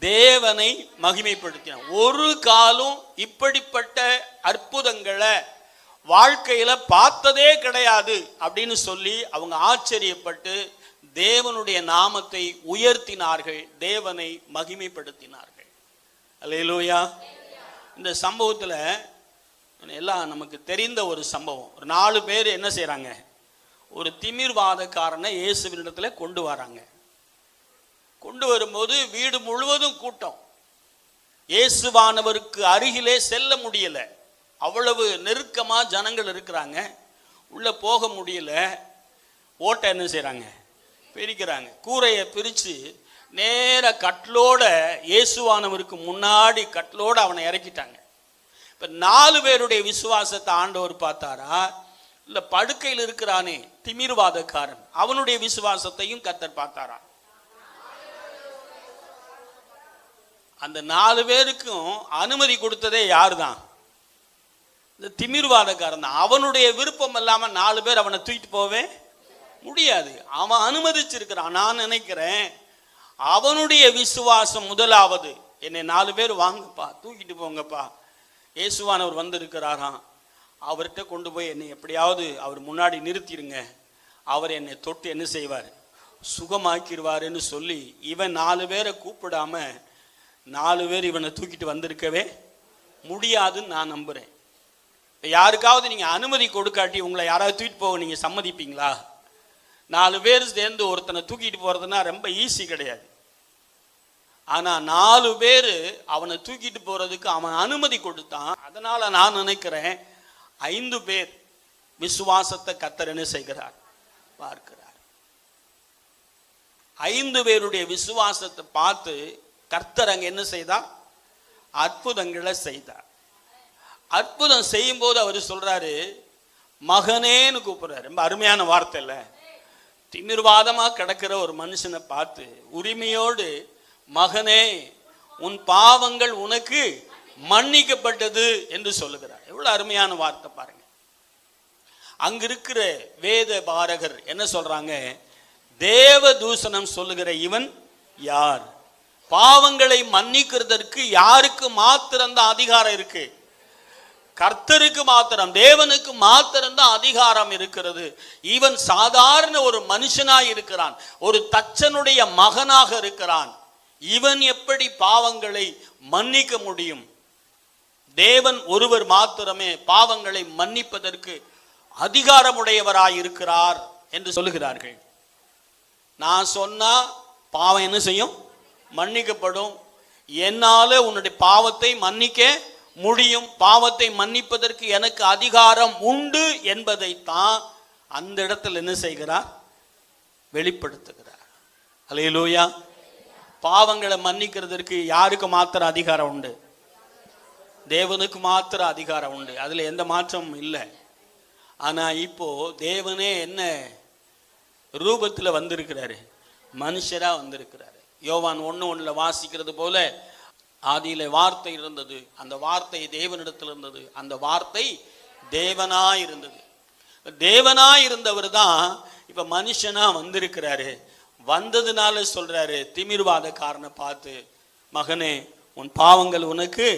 தேவனை மகிமைப்படுத்தினான் ஒரு காலம் இப்படிப்பட்ட அற்புதங்களை வாழ்க்கையில பார்த்ததே கிடையாது அப்படின்னு சொல்லி அவங்க ஆச்சரியப்பட்டு தேவனுடைய நாமத்தை உயர்த்தினார்கள் தேவனை மகிமைப்படுத்தினார்கள். அல்லேலூயா. இந்த சம்பவத்தில் எல்லாம் நமக்கு தெரிந்த ஒரு சம்பவம். ஒரு நாலு பேர் என்ன செய்கிறாங்க ஒரு திமிர்வாதக்காரனை இயேசுவினிடத்தில் கொண்டு வராங்க. கொண்டு வரும்போது வீடு முழுவதும் கூட்டம். இயேசுவானவருக்கு அருகிலே செல்ல முடியல. அவ்வளவு நெருக்கமாக ஜனங்கள் இருக்கிறாங்க. உள்ள போக முடியல. ஓட்டை என்ன செய்கிறாங்க பிரிக்கிறாங்க. கூரையை பிரித்து நேர கட்லோட இயேசுவானவருக்கு முன்னாடி கட்டிலோடு அவனை இறக்கிட்டாங்க. இப்போ நாலு பேருடைய விசுவாசத்தை ஆண்டவர் பார்த்தாரா? இல்லை படுக்கையில் இருக்கிறானே திமிர்வாதக்காரன். அவனுடைய விசுவாசத்தையும் கத்தர் பார்த்தாரா? அந்த நாலு பேருக்கும் அனுமதி கொடுத்ததே யார் தான் இந்த திமிர்வாதக்காரன் தான். அவனுடைய விருப்பம் இல்லாமல் நாலு பேர் அவனை தூக்கிட்டு போவே முடியாது. அவன் அனுமதிச்சிருக்கிறான். நான் நினைக்கிறேன் அவனுடைய விசுவாசம் முதலாவது. என்னை நாலு பேர் வாங்கப்பா தூக்கிட்டு போங்கப்பா. இயேசுவானவர் வந்திருக்கிறாராம். அவர்கிட்ட கொண்டு போய் என்னை எப்படியாவது அவர் முன்னாடி நிறுத்திடுங்க. அவர் என்னை தொட்டு என்ன செய்வார்? சுகமாக்கிடுவாருன்னு சொல்லி இவன் நாலு பேரை கூப்பிடாம நாலு பேர் இவனை தூக்கிட்டு வந்திருக்கவே முடியாதுன்னு நான் நம்புகிறேன் இப்போ யாருக்காவது நீங்கள் அனுமதி கொடுக்காட்டி உங்களை யாராவது தூக்கிட்டு போக நீங்கள் சம்மதிப்பீங்களா? நாலு பேர் சேர்ந்து ஒருத்தனை தூக்கிட்டு போகிறதுனா ரொம்ப ஈஸி கிடையாது. ஆனால் நாலு பேர் அவனை தூக்கிட்டு போகிறதுக்கு அவன் அனுமதி கொடுத்தான். அதனால் நான் நினைக்கிறேன் ஐந்து பேர் விசுவாசத்தை கத்தரன்னு செய்கிறார்? பார்க்கிறார். ஐந்து பேருடைய விசுவாசத்தை பார்த்து கர்த்தர் அங்கே என்ன செய்தார் அற்புதங்களை செய்தார் அற்புதம் செய்யும் போது அவர் சொல்றாரு மகனேன்னு கூப்பிடுறாரு. ரொம்ப அருமையான வார்த்தை இல்லை. திமிர்வாதமாக கிடக்கிற ஒரு மனுஷனை பார்த்து உரிமையோடு மகனே உன் பாவங்கள் உனக்கு மன்னிக்கப்பட்டது என்று சொல்லுகிறார். எவ்வளோ அருமையான வார்த்தை பாருங்க. அங்க இருக்கிற வேத பாரகர் என்ன சொல்றாங்க? தேவ தூஷணம் சொல்லுகிற இவன் யார்? பாவங்களை மன்னிக்கிறதற்கு யாருக்கு மாத்திரம் தான் அதிகாரம் இருக்கு? கர்த்தருக்கு மாத்திரம் தேவனுக்கு மாத்திரம் தான் அதிகாரம் இருக்கிறது. இவன் சாதாரண ஒரு மனுஷனாய் இருக்கிறான் ஒரு தச்சனுடைய மகனாக இருக்கிறான். இவன் எப்படி பாவங்களை மன்னிக்க முடியும்? தேவன் ஒருவர் மாத்திரமே பாவங்களை மன்னிப்பதற்கு அதிகாரமுடையவராய் இருக்கிறார் என்று சொல்லுகிறார்கள். நான் சொன்னா பாவம் என்ன செய்யும்? மன்னிக்கப்படும். என்னால் உன்னுடைய பாவத்தை மன்னிக்க முடியும். பாவத்தை மன்னிப்பதற்கு எனக்கு அதிகாரம் உண்டு என்பதைத்தான் அந்த இடத்துல என்ன செய்கிறார்? வெளிப்படுத்துகிறார். அலையலூயா பாவங்களை மன்னிக்கிறதற்கு யாருக்கு மாத்திர அதிகாரம் உண்டு? தேவனுக்கு மாத்திர அதிகாரம் உண்டு. அதில் எந்த மாற்றமும் இல்லை. ஆனால் இப்போ தேவனே என்ன ரூபத்தில் வந்திருக்கிறாரு? மனுஷராக வந்திருக்கிறாரு. யோவான் ஒண்ணு ஒண்ணுல வாசிக்கிறது போல ஆதியில் வார்த்தை இருந்தது. அந்த வார்த்தை தேவனிடத்தில் இருந்தது. அந்த வார்த்தை தேவனாக இருந்தது. தேவனாக இருந்தவர் தான் இப்போ மனுஷனா வந்திருக்கிறாரு. வந்ததுனால சொல்றாரு திமிர்வாதக்காரனை பார்த்து மகனே உன் பாவங்கள் உனக்கு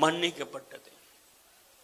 மன்னிக்கப்பட்டது.